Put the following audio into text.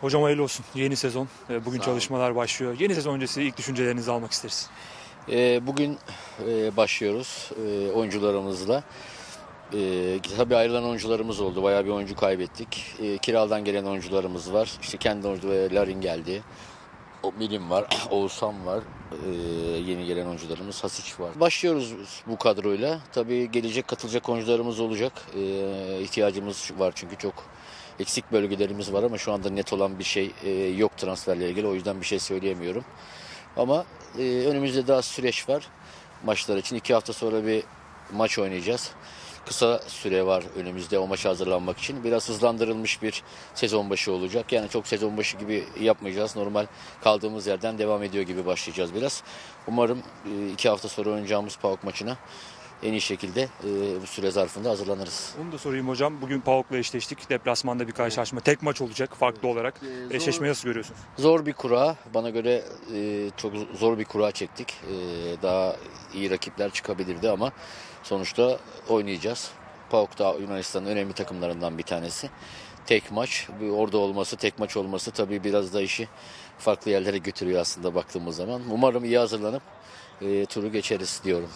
Hocam hayırlı olsun. Yeni sezon. e, Bugün Sağ olun. çalışmalar başlıyor. Yeni sezon öncesi ilk düşüncelerinizi almak isteriz. Ee, bugün e, başlıyoruz e, oyuncularımızla. E, tabii ayrılan oyuncularımız oldu. Bayağı bir oyuncu kaybettik. E, kiradan gelen oyuncularımız var. İşte kendi oyuncu ve Larin geldi. O Milim var, Oğuzhan var, e, yeni gelen oyuncularımız, Hasiç var. Başlıyoruz bu kadroyla. Tabii gelecek katılacak oyuncularımız olacak. E, ihtiyacımız var çünkü çok eksik bölgelerimiz var ama şu anda net olan bir şey e, yok transferle ilgili. O yüzden bir şey söyleyemiyorum. Ama e, önümüzde daha süreç var maçlar için. iki hafta sonra bir maç oynayacağız. Kısa süre var önümüzde o maça hazırlanmak için. Biraz hızlandırılmış bir sezon başı olacak. Yani çok sezon başı gibi yapmayacağız. Normal kaldığımız yerden devam ediyor gibi başlayacağız biraz. Umarım e, iki hafta sonra oynayacağımız PAOK maçına en iyi şekilde e, bu süre zarfında hazırlanırız. Onu da sorayım hocam. Bugün PAOK'la eşleştik. Deplasmanda bir karşılaşma. Tek maç olacak farklı olarak. zor- Eşleşmeyi nasıl görüyorsunuz? Zor bir kura. Bana göre e, çok zor bir kura çektik. E, daha iyi rakipler çıkabilirdi ama sonuçta oynayacağız. PAOK da Yunanistan'ın önemli takımlarından bir tanesi. Tek maç, orada olması, tek maç olması tabii biraz da işi farklı yerlere götürüyor aslında baktığımız zaman. Umarım iyi hazırlanıp e, turu geçeriz diyorum.